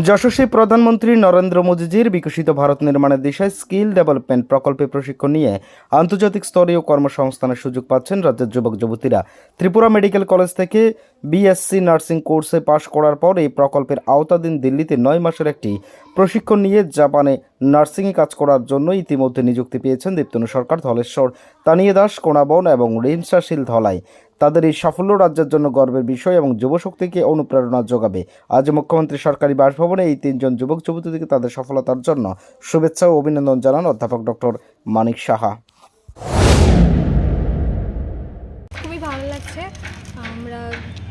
যশস্বী প্রধানমন্ত্রী নরেন্দ্র মোদীজির বিকশিত ভারত নির্মাণের দিশায় স্কিল ডেভেলপমেন্ট প্রকল্পে প্রশিক্ষণ নিয়ে আন্তর্জাতিক স্তরীয় কর্মসংস্থানের সুযোগ পাচ্ছেন রাজ্যের যুবক যুবতীরা। ত্রিপুরা মেডিকেল কলেজ থেকে বিএসসি নার্সিং কোর্সে পাশ করার পর এই প্রকল্পের আওতাধীন দিল্লিতে নয় মাসের একটি প্রশিক্ষণ নিয়ে জাপানে নার্সিংয়ে কাজ করার জন্য ইতিমধ্যে নিযুক্তি পেয়েছেন দীপ্তনু সরকার ধলেশ্বর। তানিয়ে দাস, কোনাবন এবং রিমসাশীল ধলাই। তাদের এই সাফল্য রাজ্যের জন্য গর্বের বিষয় এবং যুবশক্তিকে অনুপ্রেরণা যোগাবে। আজ মুখ্যমন্ত্রী সরকারি বাসভবনে এই তিনজন যুবক যুবতীকে তাদের সফলতার জন্য শুভেচ্ছা ও অভিনন্দন জানান অধ্যাপক ডক্টর মানিক সাহা। খুবই ভালো লাগছে। আমরা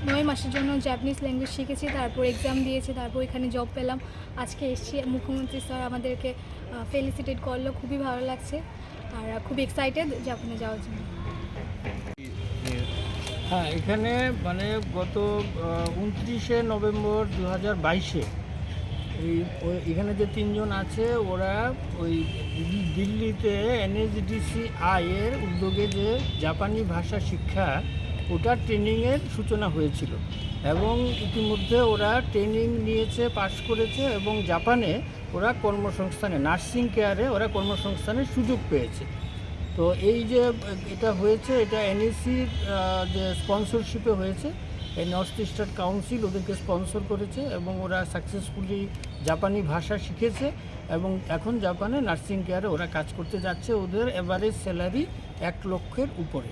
নয় মাসের জন্য জাপানিজ ল্যাঙ্গুয়েজ শিখেছি, তারপর এক্সাম দিয়েছি, তারপর এখানে জব পেলাম। আজকে এসেছি মুখ্যমন্ত্রী স্যার আমাদেরকে ফেলিসিটেট করল। খুবই ভালো লাগছে। আর খুব এক্সাইটেড জাপানে যাওয়ার জন্য। হ্যাঁ এখানে মানে গত উনত্রিশে নভেম্বর দু হাজার বাইশে এই এখানে যে তিনজন আছে, ওরা ওই দিল্লিতে এনএসডিসি আই এর উদ্যোগে যে জাপানি ভাষা শিক্ষা, ওটার ট্রেনিংয়ের সূচনা হয়েছিল। এবং ইতিমধ্যে ওরা ট্রেনিং নিয়েছে পাশ করেছে এবং জাপানে ওরা কর্মসংস্থানে নার্সিং কেয়ারে ওরা কর্মসংস্থানের সুযোগ পেয়েছে। তো এই যে, এটা হয়েছে, এটা এনএসির যে স্পন্সরশিপে হয়েছে, এই নর্থ ইস্টার্ন কাউন্সিল ওদেরকে স্পন্সর করেছে এবং ওরা সাকসেসফুলি জাপানি ভাষা শিখেছে এবং এখন জাপানে নার্সিং কেয়ারে ওরা কাজ করতে যাচ্ছে ওদের এভারেজ স্যালারি এক লক্ষের উপরে।